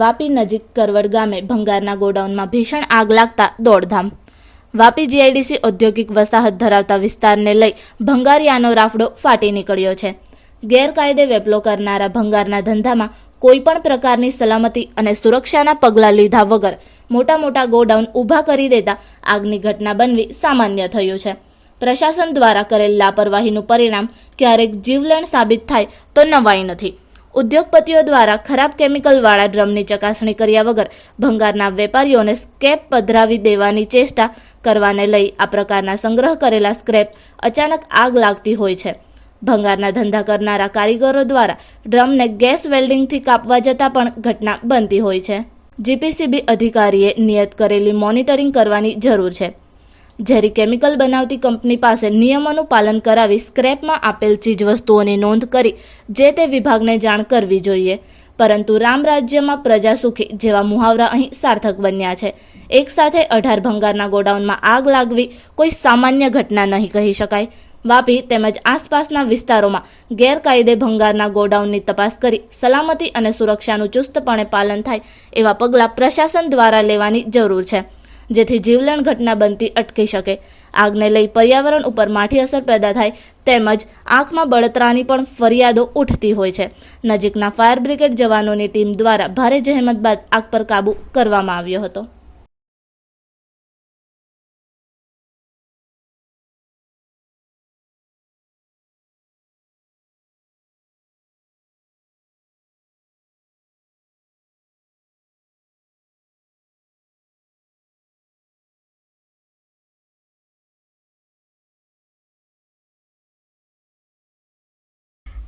વાપી નજીક કરવડ ગામે ભંગારના ગોડાઉનમાં ભીષણ આગ લાગતા દોડધામ. વાપી જીઆઈડીસી ઔદ્યોગિક વસાહત ધરાવતા વિસ્તારને લઈ ભંગારિયાનો રાફડો ફાટી નીકળ્યો છે. ગેરકાયદે વેપલો કરનારા ભંગારના ધંધામાં કોઈપણ પ્રકારની સલામતી અને સુરક્ષાના પગલાં લીધા વગર મોટા મોટા ગોડાઉન ઊભા કરી દેતા આગની ઘટના બનવી સામાન્ય થયું છે. પ્રશાસન દ્વારા કરેલ લાપરવાહીનું પરિણામ ક્યારેક જીવલેણ સાબિત થાય તો નવાઈ નથી. ઉદ્યોગપતિઓ દ્વારા ખરાબ કેમિકલવાળા ડ્રમની ચકાસણી કર્યા વગર ભંગારના વેપારીઓને સ્કેપ પધરાવી દેવાની ચેષ્ટા કરવાને લઈ આ પ્રકારના સંગ્રહ કરેલા સ્ક્રેપ અચાનક આગ લાગતી હોય છે. ભંગારના ધંધા કરનારા કારીગરો દ્વારા ડ્રમને ગેસ વેલ્ડિંગથી કાપવા જતાં પણ ઘટના બનતી હોય છે. જીપીસીબી અધિકારીએ નિયત કરેલી મોનિટરિંગ કરવાની જરૂર છે. ઝેરી કેમિકલ બનાવતી કંપની પાસે નિયમોનું પાલન કરાવી સ્ક્રેપમાં આપેલ ચીજવસ્તુઓની નોંધ કરી જે તે વિભાગને જાણ કરવી જોઈએ. પરંતુ રામ રાજ્યમાં પ્રજા સુખી જેવા મુહાવરા અહીં સાર્થક બન્યા છે. એક સાથે અઢાર ભંગારના ગોડાઉનમાં આગ લાગવી કોઈ સામાન્ય ઘટના નહીં કહી શકાય. વાપી તેમજ આસપાસના વિસ્તારોમાં ગેરકાયદે ભંગારના ગોડાઉનની તપાસ કરી સલામતી અને સુરક્ષાનું ચુસ્તપણે પાલન થાય એવા પગલાં પ્રશાસન દ્વારા લેવાની જરૂર છે. જેથી જીવલેણ ઘટના બનતી અટકી શકે. આગને લઈ પર્યાવરણ ઉપર માઠી અસર પેદા થાય તેમજ આંખમાં બળતરાની પણ ફરિયાદો ઉઠતી હોય છે. નજીકના ફાયર બ્રિગેડ જવાનોની ટીમ દ્વારા ભારે જહેમત બાદ આગ પર કાબૂ કરવામાં આવ્યો હતો.